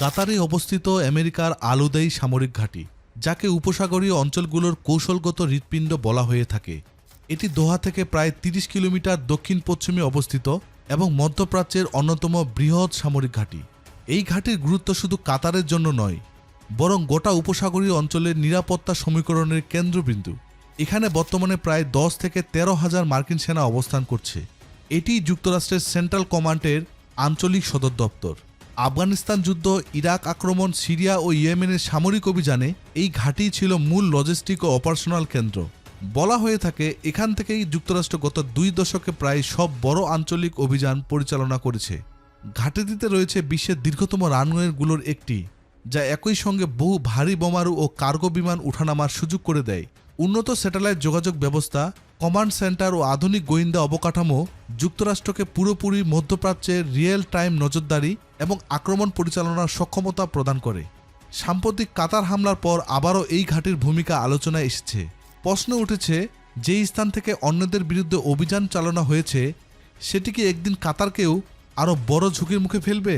কাতারে অবস্থিত আমেরিকার আলুদাই সামরিক ঘাঁটি, যাকে উপসাগরীয় অঞ্চলগুলোর কৌশলগত হৃৎপিণ্ড বলা হয়ে থাকে। এটি দোহা থেকে প্রায় ৩০ কিলোমিটার দক্ষিণ পশ্চিমে অবস্থিত এবং মধ্যপ্রাচ্যের অন্যতম বৃহৎ সামরিক ঘাঁটি। এই ঘাঁটির গুরুত্ব শুধু কাতারের জন্য নয়, বরং গোটা উপসাগরীয় অঞ্চলের নিরাপত্তা সমীকরণের কেন্দ্রবিন্দু। এখানে বর্তমানে প্রায় দশ থেকে তেরো হাজার মার্কিন সেনা অবস্থান করছে। এটি যুক্তরাষ্ট্রের সেন্ট্রাল কমান্ডের আঞ্চলিক সদর দপ্তর। আফগানিস্তান যুদ্ধ, ইরাক আক্রমণ, সিরিয়া ও ইয়েমেনের সামরিক অভিযানে এই ঘাঁটি ছিল মূল লজিস্টিক ও অপারেশনাল কেন্দ্র। বলা হয়ে থাকে, এখান থেকেই যুক্তরাষ্ট্র গত দুই দশকে প্রায় সব বড় আঞ্চলিক অভিযান পরিচালনা করেছে। ঘাটিটিতে রয়েছে বিশ্বের দীর্ঘতম রানওয়েগুলোর একটি, যা একই সঙ্গে বহু ভারী বোমারু ও কার্গো বিমান উঠানামার সুযোগ করে দেয়। উন্নত স্যাটেলাইট যোগাযোগ ব্যবস্থা কমান্ড সেন্টার ও আধুনিক গোয়েন্দা অবকাঠামো যুক্তরাষ্ট্রকে পুরোপুরি মধ্যপ্রাচ্যের রিয়েল টাইম নজরদারি এবং আক্রমণ পরিচালনার সক্ষমতা প্রদান করে। সাম্প্রতিক কাতার হামলার পর আবারও এই ঘাটির ভূমিকা আলোচনায় এসেছে। প্রশ্ন উঠেছে যে স্থান থেকে অন্যদের বিরুদ্ধে অভিযান চালানো হয়েছে, সেটি কি একদিন কাতারকেও আরও বড় ঝুঁকির মুখে ফেলবে?